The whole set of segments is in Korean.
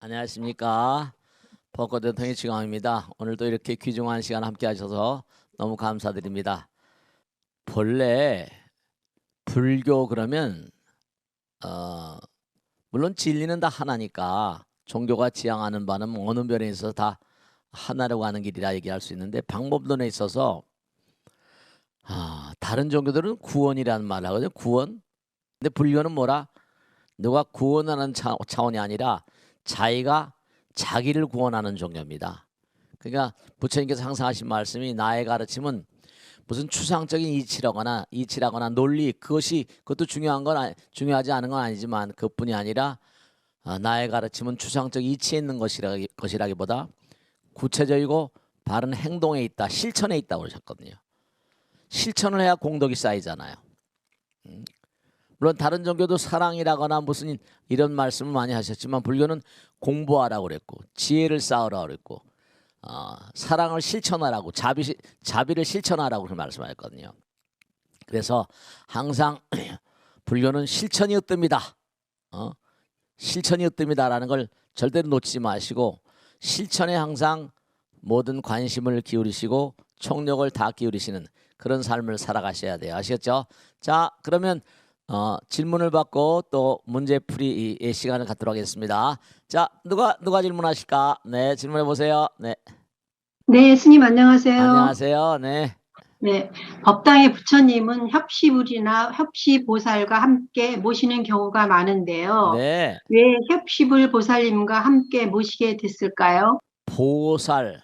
안녕하십니까. 벚꽃 대통령의 지광입니다. 오늘도 이렇게 귀중한 시간 함께 하셔서 너무 감사드립니다. 본래 불교 그러면 어 물론 진리는 다 하나니까 종교가 지향하는 바는 뭐 어느 면에 있어서 다 하나라고 하는 길이라 얘기할 수 있는데 방법론에 있어서 아, 다른 종교들은 구원이라는 말을 하거든요. 구원. 근데 불교는 뭐라? 누가 구원하는 차, 차원이 아니라 자기가 자기를 구원하는 종교입니다. 그러니까 부처님께서 항상 하신 말씀이 나의 가르침은 무슨 추상적인 이치라거나 이치라거나 논리 그것이 그것도 중요한 건 아니, 중요하지 않은 건 아니지만 그뿐이 아니라 아, 나의 가르침은 추상적 이치에 있는 것이라, 것이라기보다 구체적이고 바른 행동에 있다 실천에 있다고 그러셨거든요. 실천을 해야 공덕이 쌓이잖아요. 음. 물론 다른 종교도 사랑이라거나 무슨 이런 말씀을 많이 하셨지만 불교는 공부하라고 그랬고 지혜를 쌓으라고 그랬고 어, 사랑을 실천하라고 자비 자비를 실천하라고 말씀하셨거든요. 그래서 항상 불교는 실천이 으뜸이다. 어? 실천이 으뜸이다라는 걸 절대로 놓치지 마시고 실천에 항상 모든 관심을 기울이시고 총력을 다 기울이시는 그런 삶을 살아가셔야 돼요. 아시겠죠? 자, 그러면 어, 질문을 받고 또 문제풀이의 시간을 갖도록 하겠습니다. 자, 누가 누가 질문하실까? 네, 질문해 보세요. 네, 네, 스님 안녕하세요. 안녕하세요. 네, 네, 법당의 부처님은 협시불이나 협시보살과 함께 모시는 경우가 많은데요. 네, 왜 협시불 보살님과 함께 모시게 됐을까요? 보살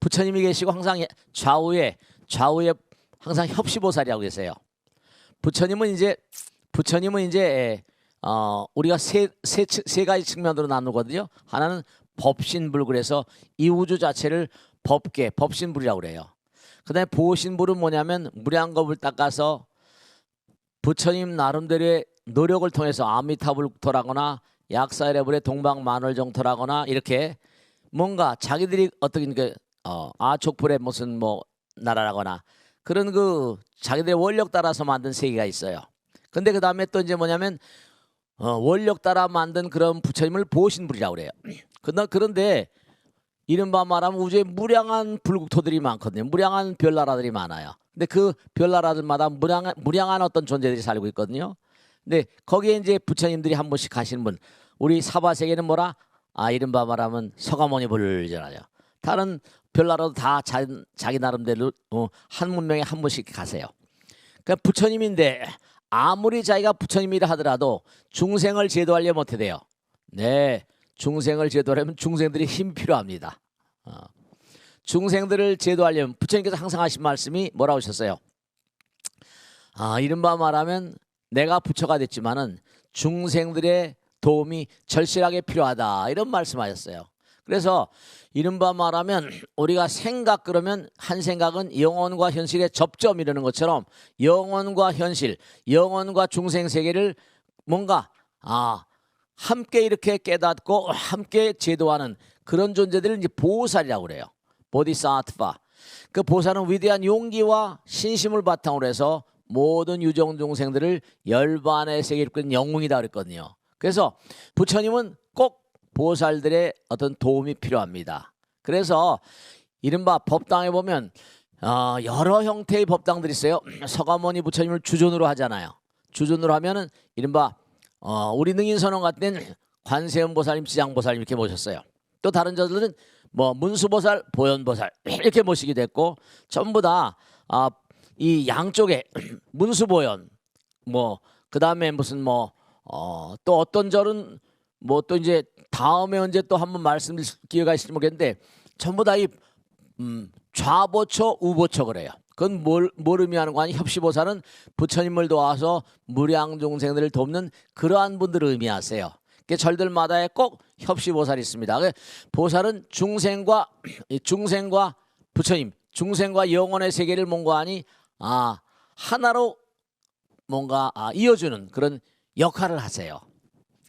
부처님이 계시고 항상 좌우에 좌우에 항상 협시보살이라고 계세요. 부처님은 이제 부처님은 이제 어 우리가 세 세 세 가지 측면으로 나누거든요. 하나는 법신불 그래서 이 우주 자체를 법계 법신불이라고 그래요. 그다음에 보신불은 뭐냐면 무량겁을 닦아서 부처님 나름대로의 노력을 통해서 아미타불토라거나 약사레불의 동방만월정토라거나 이렇게 뭔가 자기들이 어떻게 그 어, 아촉불의 무슨 뭐 나라라거나 그런 그 자기들의 원력 따라서 만든 세계가 있어요. 근데 그 다음에 또 이제 뭐냐면 어, 원력 따라 만든 그런 부처님을 보신불이라고 그래요. 그나 그런데 이른바 말하면 우주에 무량한 불국토들이 많거든요. 무량한 별나라들이 많아요. 근데 그 별나라들마다 무량한 무량한 어떤 존재들이 살고 있거든요. 근데 거기에 이제 부처님들이 한 번씩 가시는 분. 우리 사바 세계는 뭐라? 아 이른바 말하면 서가모니 불잖아요. 다른 별나라도 다 자, 자기 나름대로 어, 한 문명에 한 번씩 가세요. 그러니까 부처님인데 아무리 자기가 부처님이라 하더라도 중생을 제도하려 못해 돼요. 네, 중생을 제도하려면 중생들이 힘 필요합니다. 어. 중생들을 제도하려면 부처님께서 항상 하신 말씀이 뭐라고 하셨어요? 아, 이른바 말하면 내가 부처가 됐지만은 중생들의 도움이 절실하게 필요하다 이런 말씀하셨어요. 그래서 이른바 말하면 우리가 생각 그러면 한 생각은 영혼과 현실의 접점 이라는 것처럼 영혼과 현실, 영혼과 중생 세계를 뭔가 아 함께 이렇게 깨닫고 함께 제도하는 그런 존재들을 이제 보살이라고 그래요. 보디사트파. 그 보살은 위대한 용기와 신심을 바탕으로 해서 모든 유정 중생들을 열반의 세계를 이끄는 영웅이다 그랬거든요. 그래서 부처님은 꼭 보살들의 어떤 도움이 필요합니다. 그래서 이른바 법당에 보면 어, 여러 형태의 법당들이 있어요. 서가모니 부처님을 주존으로 하잖아요. 주존으로 하면은 이른바 어, 우리 능인선언 같은 데는 관세음 보살님, 지장 보살님 이렇게 모셨어요. 또 다른 저들은 뭐 문수보살, 보현보살 이렇게 모시게 됐고 전부 다 아, 이 양쪽에 문수보현 뭐 그다음에 무슨 뭐 어, 또 어떤 절은 뭐 또 이제 다음에 언제 또 한번 말씀드릴 기회가 있을지 모르겠는데 전부 다이 음, 좌보처 우보처 그래요. 그건 뭘, 뭘 의미하는 거 아니? 협시보살은 부처님을 도와서 무량 중생들을 돕는 그러한 분들을 의미하세요. 그 절들마다에 꼭 협시보살이 있습니다. 그 보살은 중생과 중생과 부처님, 중생과 영혼의 세계를 뭔가 하니 아 하나로 뭔가 아, 이어주는 그런 역할을 하세요.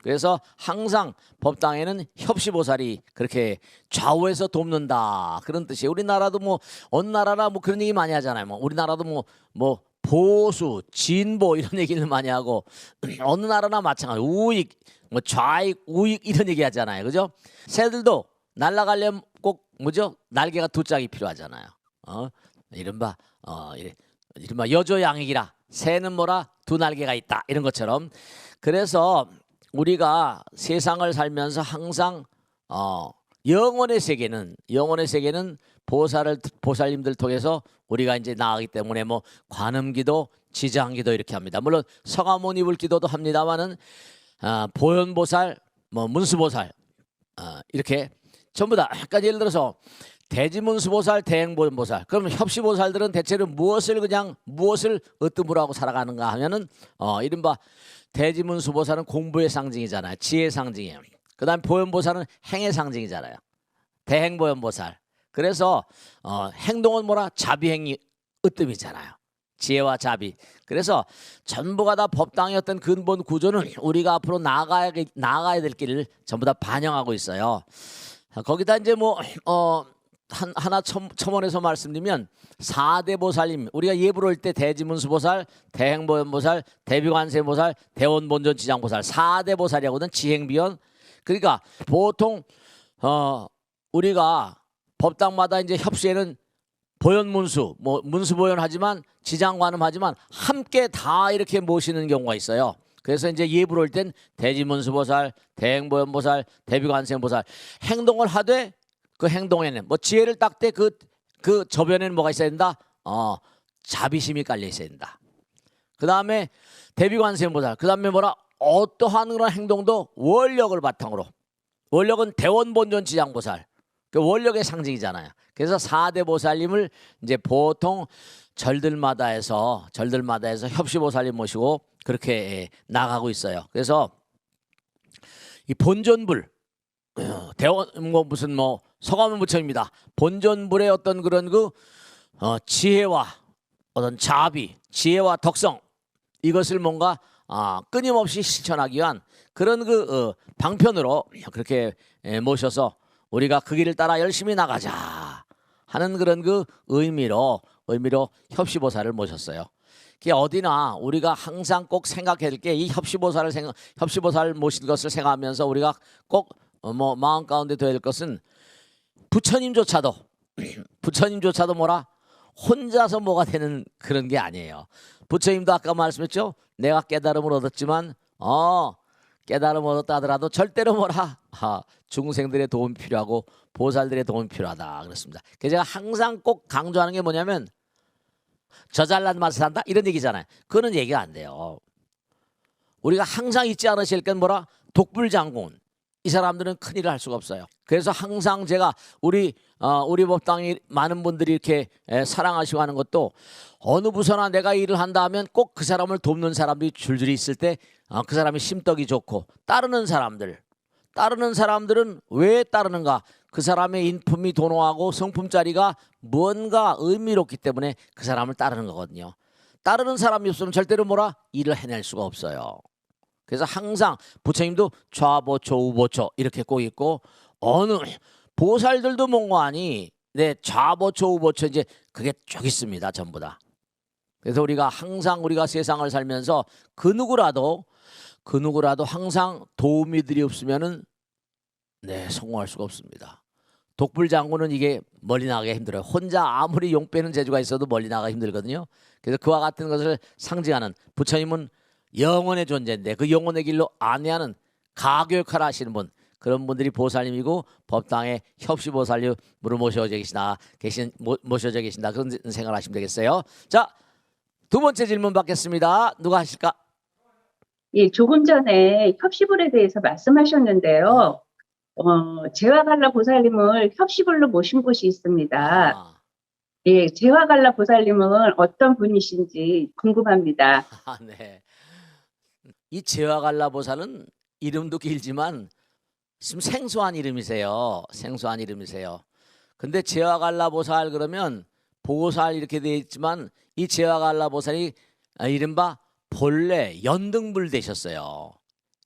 그래서 항상 법당에는 협시보살이 그렇게 좌우에서 돕는다 그런 뜻이에요. 우리나라도 뭐 어느 나라나 뭐 그런 얘기 많이 하잖아요. 뭐 우리나라도 뭐뭐 보수, 진보 이런 얘기를 많이 하고 어느 나라나 마찬가지 우익, 뭐 좌익, 우익 이런 얘기 하잖아요. 그죠? 새들도 날아가려면 꼭 뭐죠? 날개가 두 짝이 필요하잖아요. 어? 이른바 어 이른바 여조양익이라 새는 뭐라 두 날개가 있다 이런 것처럼 그래서 우리가 세상을 살면서 항상 어 영혼의 세계는 영혼의 세계는 보살을 보살님들 통해서 우리가 이제 나가기 때문에 뭐 관음기도 지장기도 이렇게 합니다. 물론 서가모니 불 기도도 합니다만은 아, 보현보살, 뭐 문수보살 아, 이렇게 전부 다 약간 예를 들어서 대지문수보살, 대행보현보살. 그러면 협시보살들은 대체로 무엇을 그냥 무엇을 으뜸으로 하고 살아가는가 하면은 어 이른바 대지문 수보살은 공부의 상징이잖아요. 지혜의 상징이에요. 그 다음 보현보살은 행의 상징이잖아요. 대행보현보살. 그래서 어, 행동은 뭐라 자비행이 으뜸이잖아요. 지혜와 자비. 그래서 전부가 다 어떤 근본 구조는 우리가 앞으로 나가야 나가야 될 길을 전부 다 반영하고 있어요. 아, 거기다 이제 뭐 어. 한, 하나 첨, 첨언해서 말씀드리면 사대 보살님 우리가 예불 할때 대지문수 보살, 대행보현 보살, 대비관세 보살, 대원 본전 지장 보살 사대 보살이라고는 지행비연 그러니까 보통 어 우리가 법당마다 이제 협시에는 보현문수, 뭐 문수보현 하지만 지장관음 하지만 함께 다 이렇게 모시는 경우가 있어요. 그래서 이제 예불 올땐 대지문수보살, 대행보현보살, 대비관세보살 행동을 하되 그 행동에는 뭐 지혜를 딱때그 그 저변에는 뭐가 있어야 된다? 어 자비심이 깔려 있어야 된다. 그 다음에 대비관세보살, 그 다음에 뭐라 어떠한 그런 행동도 원력을 바탕으로 원력은 대원본전 지장보살 그 원력의 상징이잖아요. 그래서 사대 보살님을 이제 보통 절들마다 해서 절들마다 해서 협시 보살님 모시고 그렇게 예, 나가고 있어요. 그래서 이 본전불 어, 대원 뭐 무슨 뭐 서가문 부처입니다. 본전불의 어떤 그런 그 어, 지혜와 어떤 자비, 지혜와 덕성 이것을 뭔가 아, 끊임없이 실천하기 위한 그런 그 어, 방편으로 그렇게 에, 모셔서 우리가 그 길을 따라 열심히 나가자 하는 그런 그 의미로 의미로 협시보살을 모셨어요. 그게 어디나 우리가 항상 꼭 생각해야 될 게 이 협시보살을 생각 협시보살 모신 것을 생각하면서 우리가 꼭 뭐 마음 가운데 둬야 될 것은 부처님조차도 부처님조차도 뭐라 혼자서 뭐가 되는 그런 게 아니에요. 부처님도 아까 말씀했죠. 내가 깨달음을 얻었지만 어 깨달음 얻었다 하더라도 절대로 뭐라 아, 중생들의 도움이 필요하고 보살들의 도움이 필요하다 그랬습니다. 그래서 제가 항상 꼭 강조하는 게 뭐냐면 저 잘난 맛을 산다 이런 얘기잖아요. 그거는 얘기가 안 돼요. 우리가 항상 잊지 않으실 건 뭐라 독불장군 이 사람들은 큰일을 할 수가 없어요. 그래서 항상 제가 우리 어, 우리 법당이 많은 분들이 이렇게 에, 사랑하시고 하는 것도 어느 부서나 내가 일을 한다 하면 꼭 그 사람을 돕는 사람들이 줄줄이 있을 때그 사람이 심덕이 좋고 따르는 사람들 따르는 사람들은 왜 따르는가? 그 사람의 인품이 도노하고 성품자리가 뭔가 의미롭기 때문에 그 사람을 따르는 거거든요. 따르는 사람이 없으면 절대로 뭐라 일을 해낼 수가 없어요. 그래서 항상 부처님도 좌보초 우보초 이렇게 꼭 있고 어느 보살들도 몽고하니 네 좌보초 우보초 이제 그게 쭉 있습니다 전부 다. 그래서 우리가 항상 우리가 세상을 살면서 그 누구라도 그 누구라도 항상 도우미들이 없으면은 네 성공할 수가 없습니다. 독불 장군은 이게 멀리 나가기 힘들어요. 혼자 아무리 용 빼는 재주가 있어도 멀리 나가기 힘들거든요. 그래서 그와 같은 것을 상징하는 부처님은 영원의 존재인데 그 영원의 길로 안내하는 가교 역할을 하시는 분 그런 분들이 보살님이고 법당에 협시보살님으로 모셔져 계시나 계신 모, 모셔져 계신다 그런 생각을 하시면 되겠어요. 자 두 번째 질문 받겠습니다. 누가 하실까? 예, 조금 전에 협시불에 대해서 말씀하셨는데요. 어, 제와갈라 보살님을 협시불로 모신 곳이 있습니다. 아, 예, 제와갈라 보살님은 어떤 분이신지 궁금합니다. 아, 네. 이 제와갈라 보살은 이름도 길지만 좀 생소한 이름이세요. 생소한 이름이세요. 근데 제와갈라 보살 그러면 보살 이렇게 되어 있지만 이 제와갈라 보살이 아, 이른바 본래 연등불 되셨어요.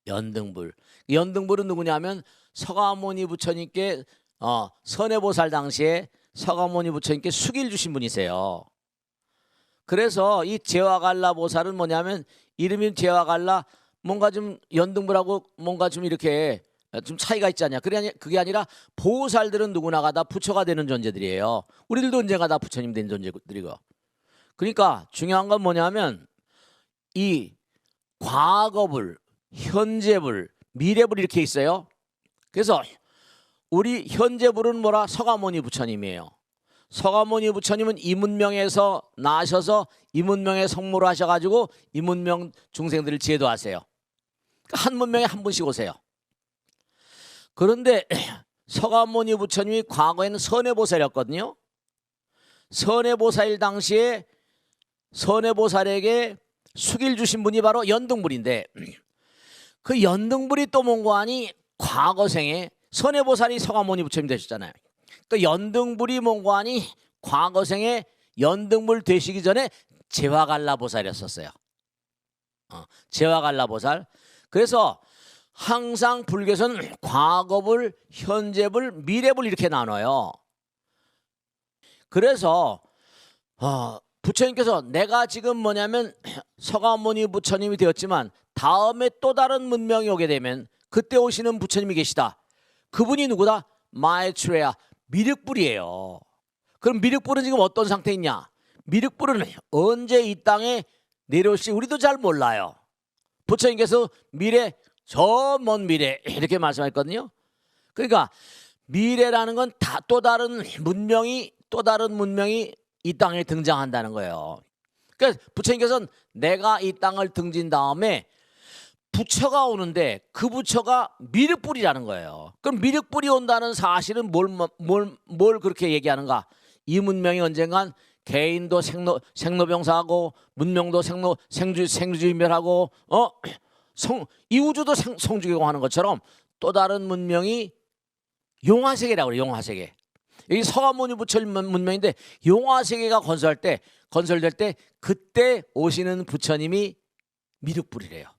연등불. 연등불은 누구냐면 서가모니 부처님께 어, 선해보살 당시에 서가모니 부처님께 숙일 주신 분이세요. 그래서 이 제와갈라 보살은 뭐냐면 이름이 제와 갈라 뭔가 좀 연등불하고 뭔가 좀 이렇게 좀 차이가 있지 않냐. 그게 아니- 그게 아니라 보살들은 누구나가 다 부처가 되는 존재들이에요. 우리들도 언젠가 다 부처님 된 존재들이고. 그러니까 중요한 건 뭐냐면 이 과거불, 현재불, 미래불 이렇게 있어요. 그래서 우리 현재불은 뭐라 서가모니 부처님이에요. 서가모니 부처님은 이문명에서 나셔서 이문명에 성모를 하셔가지고 이문명 중생들을 지혜도하세요. 그러니까 한 문명에 한 분씩 오세요. 그런데 서가모니 부처님이 과거에는 선해보살이었거든요. 선해보살 당시에 선해보살에게 숙일 주신 분이 바로 연등불인데 그 연등불이 또 뭔고 하니 과거생에 선해보살이 서가모니 부처님 되셨잖아요. 그 연등불이 뭔고 하니 과거생에 연등불 되시기 전에 제화갈라 보살이었었어요. 어, 제화갈라 보살. 그래서 항상 불교에서는 과거불, 현재불, 미래불 이렇게 나눠요. 그래서 어, 부처님께서 내가 지금 뭐냐면 서가모니 부처님이 되었지만 다음에 또 다른 문명이 오게 되면 그때 오시는 부처님이 계시다. 그분이 누구다? 마에트레아 미륵불이에요. 그럼 미륵불은 지금 어떤 상태에 있냐? 미륵불은 언제 이 땅에 내려올지 우리도 잘 몰라요. 부처님께서 미래 저 먼 미래 이렇게 말씀했거든요. 그러니까 미래라는 건 다 또 다른 문명이 또 다른 문명이 이 땅에 등장한다는 거예요. 그러니까 부처님께서는 내가 이 땅을 등진 다음에 부처가 오는데 그 부처가 미륵불이라는 거예요. 그럼 미륵불이 온다는 사실은 뭘, 뭘, 뭘 그렇게 얘기하는가? 이 문명이 언젠간 개인도 생로, 생로병사하고 문명도 생로, 생주, 생주인멸하고 어? 성, 이 우주도 생, 성주교하는 것처럼 또 다른 문명이 용화세계라고 그래요. 용화세계. 여기 서가모니 부처님 문명인데 용화세계가 건설할 때 건설될 때 그때 오시는 부처님이 미륵불이래요.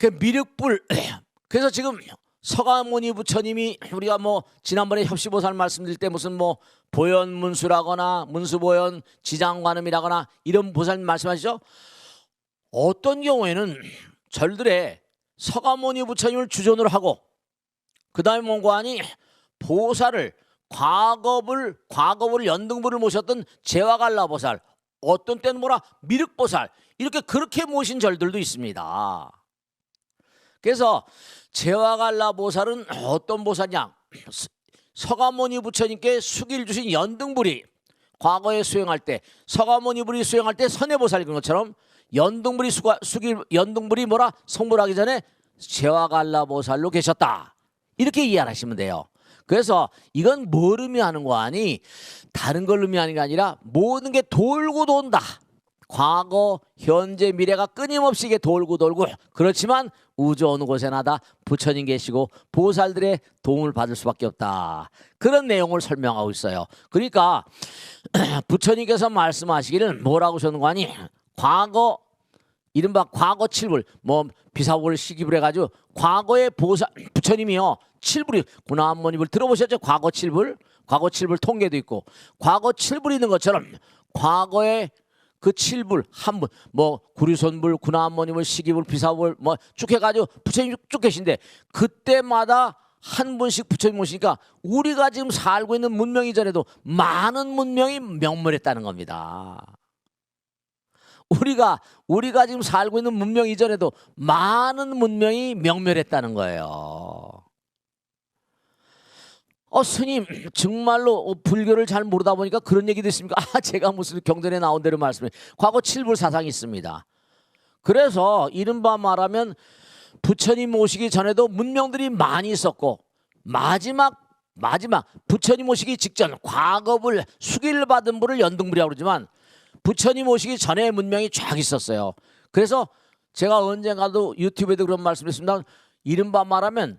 그 미륵불 그래서 지금 서가모니 부처님이 우리가 뭐 지난번에 협시보살 말씀드릴 때 무슨 뭐 보현 문수라거나 문수보현 지장관음이라거나 이런 보살 말씀하시죠. 어떤 경우에는 절들에 서가모니 부처님을 주존으로 하고 그 다음에 뭔가 하니 보살을 과거불 과거불 연등불을 모셨던 제와갈라 보살 어떤 때는 뭐라 미륵보살 이렇게 그렇게 모신 절들도 있습니다. 그래서 제와갈라 보살은 어떤 보살이냐? 서- 서가모니 부처님께 숙일 주신 연등불이 과거에 수행할 때 서가모니 불이 수행할 때 선해보살인 것처럼 연등불이 수가, 숙일 연등불이 뭐라 성불하기 전에 제와갈라 보살로 계셨다. 이렇게 이해하시면 돼요. 그래서 이건 뭘 의미하는 거 아니? 다른 걸 의미하는 게 아니라 모든 게 돌고 돈다. 과거, 현재, 미래가 끊임없이 돌고 돌고 그렇지만 우주 어느 곳에나 다 부처님 계시고 보살들의 도움을 받을 수밖에 없다. 그런 내용을 설명하고 있어요. 그러니까 부처님께서 말씀하시기를 뭐라고 하셨는 거 아니? 과거 이른바 과거 칠불 뭐 비사불 시기불 해가지고 과거의 보살 부처님이요 칠불이 구나한모님을 들어보셨죠? 과거 칠불 과거 칠불 통계도 있고 과거 칠불이 있는 것처럼 과거에 그 칠불 한분 뭐 구리손불 구나한모님을 시기불 비사불 뭐 쭉 해가지고 부처님 쭉, 쭉 계신데 그때마다 한 분씩 부처님 오시니까 우리가 지금 살고 있는 문명 이전에도 많은 문명이 명멸했다는 겁니다. 우리가 우리가 지금 살고 있는 문명 이전에도 많은 문명이 명멸했다는 거예요. 어 스님 정말로 어, 불교를 잘 모르다 보니까 그런 얘기도 있습니까? 아 제가 무슨 경전에 나온 대로 말씀해. 과거 칠불 사상이 있습니다. 그래서 이른바 말하면 부처님 오시기 전에도 문명들이 많이 있었고 마지막 마지막 부처님 오시기 직전 과거불 수기를 받은 불을 연등불이라고 그러지만 부처님 오시기 전에 문명이 쫙 있었어요. 그래서 제가 언젠가도 유튜브에도 그런 말씀했습니다. 이른바 말하면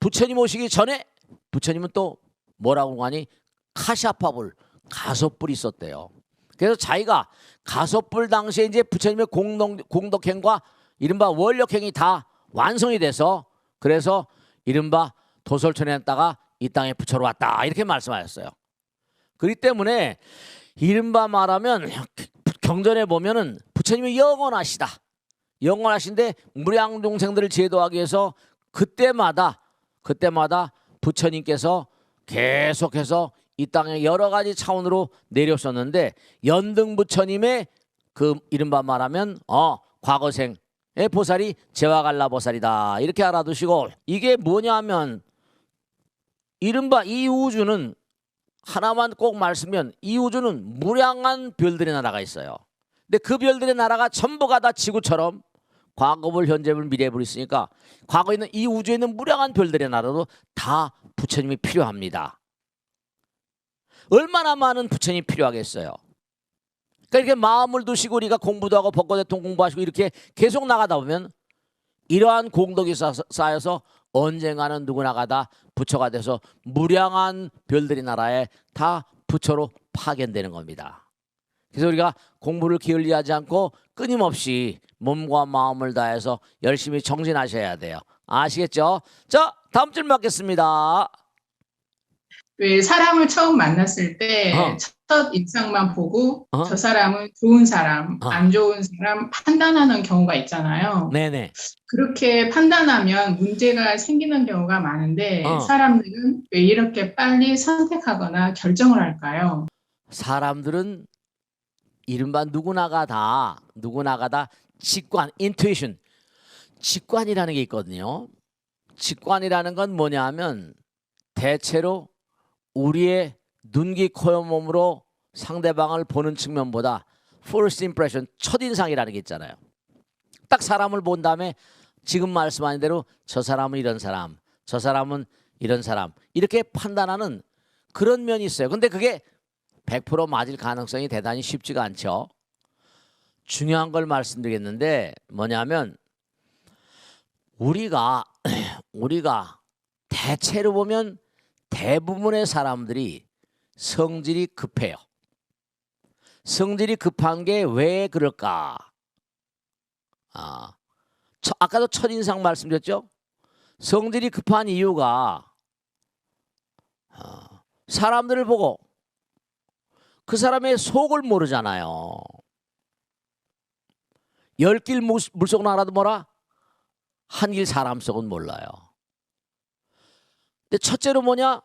부처님 오시기 전에 부처님은 또 뭐라고 하니 카샤파불 가섭불이 있었대요. 그래서 자기가 가섭불 당시에 이제 부처님의 공덕, 공덕행과 이른바 원력행이 다 완성이 돼서 그래서 이른바 도솔천에 왔다가 이 땅에 부처로 왔다 이렇게 말씀하셨어요. 그렇기 때문에 이른바 말하면 경전에 보면은 부처님이 영원하시다. 영원하신데 무량 동생들을 제도하기 위해서 그때마다 그때마다 부처님께서 계속해서 이 땅에 여러 가지 차원으로 내렸었는데 연등 부처님의 그 이른바 말하면 어 과거생의 보살이 제와갈라 보살이다 이렇게 알아두시고 이게 뭐냐면 이른바 이 우주는 하나만 꼭 말씀면 이 우주는 무량한 별들의 나라가 있어요. 근데 그 별들의 나라가 전부가 다 지구처럼 과거불, 현재불, 미래불 있으니까 과거에 있는 이 우주에 있는 무량한 별들의 나라도 다 부처님이 필요합니다. 얼마나 많은 부처님이 필요하겠어요. 그러니까 이렇게 마음을 두시고 우리가 공부도 하고 법과대통 공부하시고 이렇게 계속 나가다 보면 이러한 공덕이 쌓- 쌓여서 언젠가는 누구나가 다 부처가 돼서 무량한 별들의 나라에 다 부처로 파견되는 겁니다. 그래서 우리가 공부를 게을리하지 않고 끊임없이 몸과 마음을 다해서 열심히 정진하셔야 돼요. 아시겠죠? 자, 다음 질문 받겠습니다. 왜 사람을 처음 만났을 때 어. 첫 인상만 보고 어. 저 사람은 좋은 사람, 어. 안 좋은 사람 판단하는 경우가 있잖아요. 네네. 그렇게 판단하면 문제가 생기는 경우가 많은데 어. 사람들은 왜 이렇게 빨리 선택하거나 결정을 할까요? 사람들은 이른바 누구나가 다 누구나가 다 직관, 인투이션, 직관이라는 게 있거든요. 직관이라는 건 뭐냐면 대체로 우리의 눈기, 코요, 몸으로 상대방을 보는 측면보다 first impression, 첫인상이라는 게 있잖아요. 딱 사람을 본 다음에 지금 말씀하신 대로 저 사람은 이런 사람, 저 사람은 이런 사람 이렇게 판단하는 그런 면이 있어요. 근데 그게 100% 맞을 가능성이 대단히 쉽지가 않죠. 중요한 걸 말씀드리겠는데 뭐냐면 우리가 우리가 대체로 보면 대부분의 사람들이 성질이 급해요. 성질이 급한 게 왜 그럴까? 아, 첫- 아까도 첫인상 말씀드렸죠? 성질이 급한 이유가 어, 사람들을 보고 그 사람의 속을 모르잖아요. 열길 물속은 알아도 뭐라? 한길 사람 속은 몰라요. 근데 첫째로 뭐냐?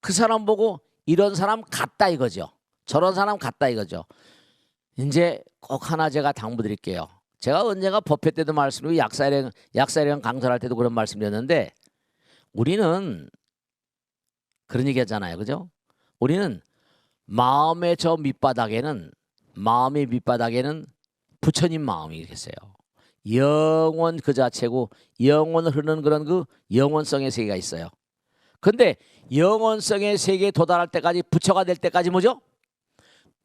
그 사람 보고 이런 사람 같다 이거죠. 저런 사람 같다 이거죠. 이제 꼭 하나 제가 당부드릴게요. 제가 언젠가 법회 때도 말씀드리고 약사령 약사령 강설할 때도 그런 말씀드렸는데 우리는 그런 얘기 하잖아요. 그죠? 우리는 마음의 저 밑바닥에는 마음의 밑바닥에는 부처님 마음이 계세요. 영원 그 자체고 영원을 흐르는 그런 그 영원성의 세계가 있어요. 근데 영원성의 세계에 도달할 때까지 부처가 될 때까지 뭐죠?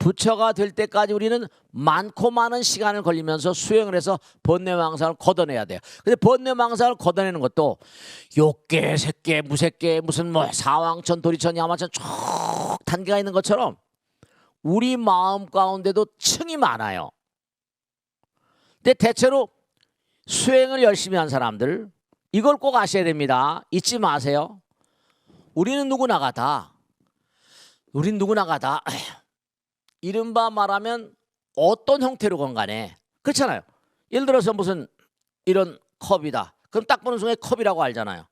부처가 될 때까지 우리는 많고 많은 시간을 걸리면서 수행을 해서 번뇌 망상을 걷어내야 돼요. 근데 번뇌 망상을 걷어내는 것도 욕계, 색계, 무색계, 무슨 뭐 사왕천, 도리천, 야마천 쭉 단계가 있는 것처럼 우리 마음 가운데도 층이 많아요. 근데 대체로 수행을 열심히 한 사람들 이걸 꼭 아셔야 됩니다. 잊지 마세요. 우리는 누구나가 다 우린 누구나가 다 이른바 말하면 어떤 형태로건 간에 그렇잖아요. 예를 들어서 무슨 이런 컵이다. 그럼 딱 보는 순간에 컵이라고 알잖아요.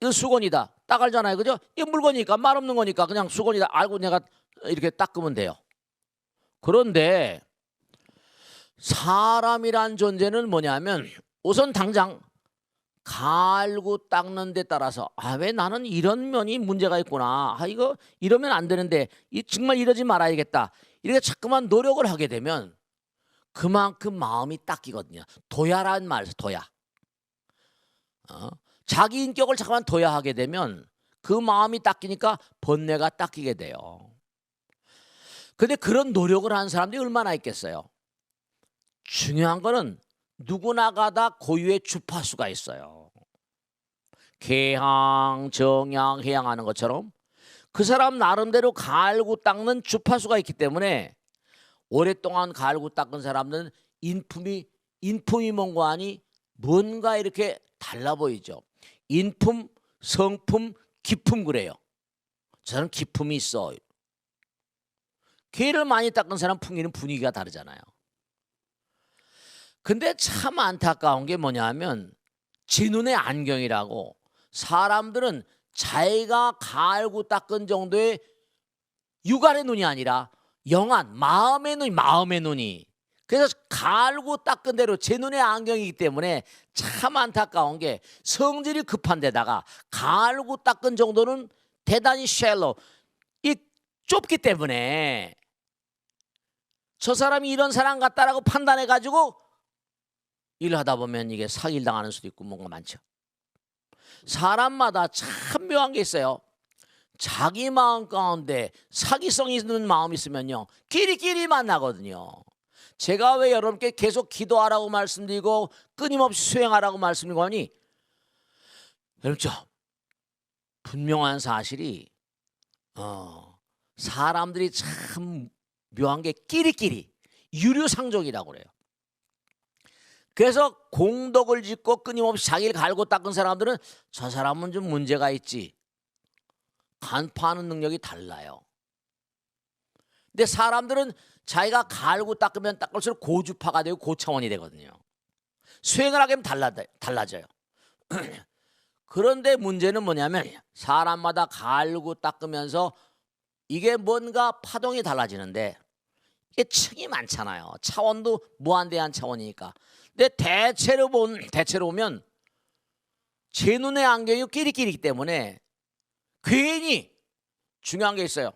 이거 수건이다. 딱 알잖아요. 그죠? 이거 물건이니까 말 없는 거니까 그냥 수건이다. 알고 내가 이렇게 닦으면 돼요. 그런데 사람이란 존재는 뭐냐면 우선 당장 갈고 닦는 데 따라서 아 왜 나는 이런 면이 문제가 있구나. 아 이거 이러면 안 되는데 이 정말 이러지 말아야겠다. 이렇게 자꾸만 노력을 하게 되면 그만큼 마음이 닦이거든요. 도야라는 말에서 도야. 어? 자기 인격을 자꾸만 도야하게 되면 그 마음이 닦이니까 번뇌가 닦이게 돼요. 근데 그런 노력을 하는 사람들이 얼마나 있겠어요? 중요한 거는 누구나가 다 고유의 주파수가 있어요. 개항, 정향, 해양하는 것처럼 그 사람 나름대로 갈고 닦는 주파수가 있기 때문에 오랫동안 갈고 닦은 사람들은 인품이 인품이 뭔가 하니 뭔가 이렇게 달라 보이죠. 인품, 성품, 기품 그래요. 저는 기품이 있어. 괴를 많이 닦은 사람 풍기는 분위기가 다르잖아요. 근데 참 안타까운 게 뭐냐면 제 눈의 안경이라고 사람들은 자기가 갈고 닦은 정도의 육안의 눈이 아니라 영안 마음의 눈이 마음의 눈이. 그래서 갈고 닦은 대로 제 눈의 안경이기 때문에 참 안타까운 게 성질이 급한 데다가 갈고 닦은 정도는 대단히 쉘로 이 좁기 때문에 저 사람이 이런 사람 같다라고 판단해 가지고 일을 하다 보면 이게 사기를 당하는 수도 있고 뭔가 많죠. 사람마다 참 묘한 게 있어요. 자기 마음 가운데 사기성 있는 마음이 있으면요. 끼리끼리 만나거든요. 제가 왜 여러분께 계속 기도하라고 말씀드리고 끊임없이 수행하라고 말씀드리고 하니 여러분 저 분명한 사실이 어, 사람들이 참 묘한 게 끼리끼리 유류상종이라고 그래요. 그래서 공덕을 짓고 끊임없이 자기를 갈고 닦은 사람들은 저 사람은 좀 문제가 있지. 간파하는 능력이 달라요. 근데 사람들은 자기가 갈고 닦으면 닦을수록 고주파가 되고 고차원이 되거든요. 수행을 하게 하면 달라, 달라져요. 그런데 문제는 뭐냐면 사람마다 갈고 닦으면서 이게 뭔가 파동이 달라지는데 이게 층이 많잖아요. 차원도 무한대한 차원이니까. 근데 대체로 본 대체로 보면 제 눈의 안경이 끼리끼리기 때문에 괜히 중요한 게 있어요.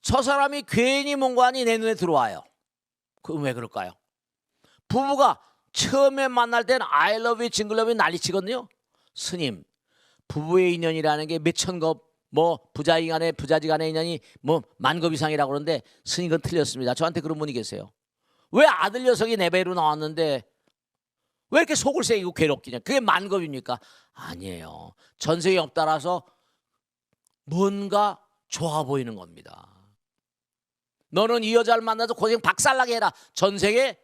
저 사람이 괜히 뭔가니 내 눈에 들어와요. 그왜 그럴까요? 부부가 처음에 만날 때는 I love you, 징글러브 난리치거든요. 스님, 부부의 인연이라는 게 몇천 겁 뭐 부자이 간의 부자지 간의 인연이 뭐 만 겁 이상이라고 그러는데 스님 그건 틀렸습니다. 저한테 그런 분이 계세요. 왜 아들 녀석이 내 배로 나왔는데 왜 이렇게 속을 새기고 괴롭기냐? 그게 만겁입니까? 아니에요. 전생에 없다라서 뭔가 좋아 보이는 겁니다. 너는 이 여자를 만나서 고생 박살나게 해라. 전생에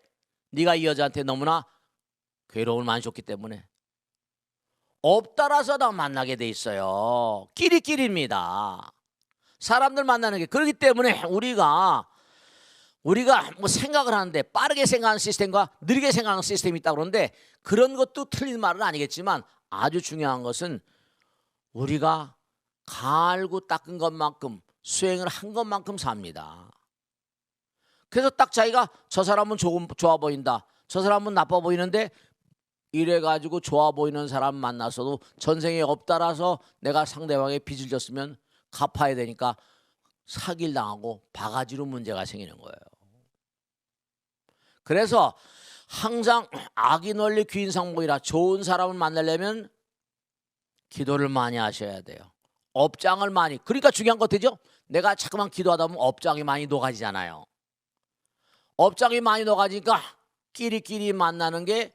네가 이 여자한테 너무나 괴로움을 많이 줬기 때문에 없다라서 다 만나게 돼 있어요. 끼리끼리입니다. 사람들 만나는 게 그렇기 때문에 우리가 우리가 뭐 생각을 하는데 빠르게 생각하는 시스템과 느리게 생각하는 시스템이 있다 그러는데 그런 것도 틀린 말은 아니겠지만 아주 중요한 것은 우리가 갈고 닦은 것만큼 수행을 한 것만큼 삽니다. 그래서 딱 자기가 저 사람은 조금 좋아 보인다. 저 사람은 나빠 보이는데 이래 가지고 좋아 보이는 사람 만나서도 전생에 없다라서 내가 상대방의 빚을 졌으면 갚아야 되니까 사기를 당하고 바가지로 문제가 생기는 거예요. 그래서 항상 악이 널리 귀인상봉이라 좋은 사람을 만나려면 기도를 많이 하셔야 돼요. 업장을 많이. 그러니까 중요한 것 되죠? 내가 자꾸만 기도하다 보면 업장이 많이 녹아지잖아요. 업장이 많이 녹아지니까 끼리끼리 만나는 게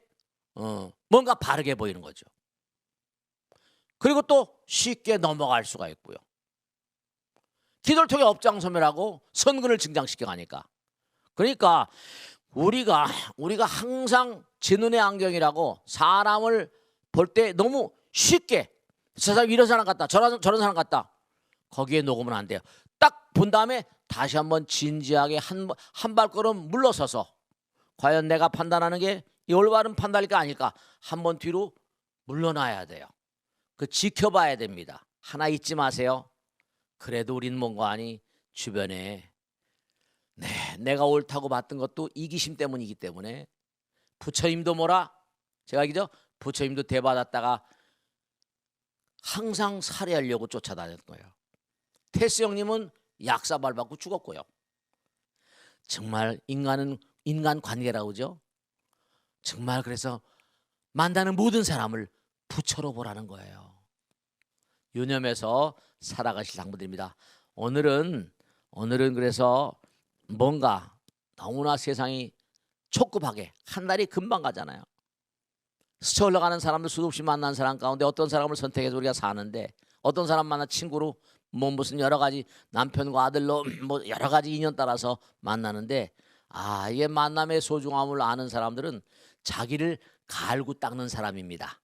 어, 뭔가 바르게 보이는 거죠. 그리고 또 쉽게 넘어갈 수가 있고요. 기도를 통해 업장 소멸하고 선근을 증장시켜 가니까. 그러니까 우리가 우리가 항상 제 눈의 안경이라고 사람을 볼 때 너무 쉽게 저 사람 이런 사람 같다 저런 저런 사람 같다 거기에 녹으면 안 돼요. 딱 본 다음에 다시 한번 진지하게 한, 한 발걸음 물러서서 과연 내가 판단하는 게이 올바른 판단일까 아닐까 한 번 뒤로 물러나야 돼요. 그 지켜봐야 됩니다. 하나 잊지 마세요. 그래도 우리는 뭔가 아니 주변에 네, 내가 옳다고 봤던 것도 이기심 때문이기 때문에 부처님도 뭐라 제가 기죠 부처님도 대받았다가 항상 살해하려고 쫓아다녔 거예요. 테스 형님은 약사발 받고 죽었고요. 정말 인간은 인간 관계라고 그죠? 정말 그래서 만나는 모든 사람을 부처로 보라는 거예요. 유념해서 살아가실 당부드립니다. 오늘은 오늘은 그래서 뭔가 너무나 세상이 촉급하게 한 달이 금방 가잖아요. 스쳐 올라가는 사람들 수도 없이 만난 사람 가운데 어떤 사람을 선택해서 우리가 사는데 어떤 사람 만나 친구로 뭐 무슨 여러 가지 남편과 아들로 뭐 여러 가지 인연 따라서 만나는데 아 이게 만남의 소중함을 아는 사람들은 자기를 갈고 닦는 사람입니다.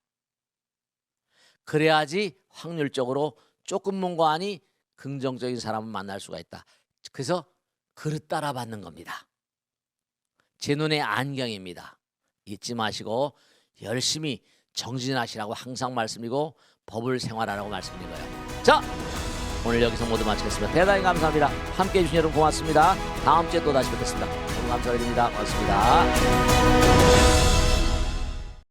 그래야지 확률적으로 조금 뭔가 아니 긍정적인 사람을 만날 수가 있다. 그래서 그릇 따라 받는 겁니다. 제 눈의 안경입니다. 잊지 마시고 열심히 정진하시라고 항상 말씀드리고 법을 생활하라고 말씀드린 거예요. 자, 오늘 여기서 모두 마치겠습니다. 대단히 감사합니다. 함께해 주신 여러분 고맙습니다. 다음 주에 또 다시 뵙겠습니다. 오늘 감사드립니다. 고맙습니다.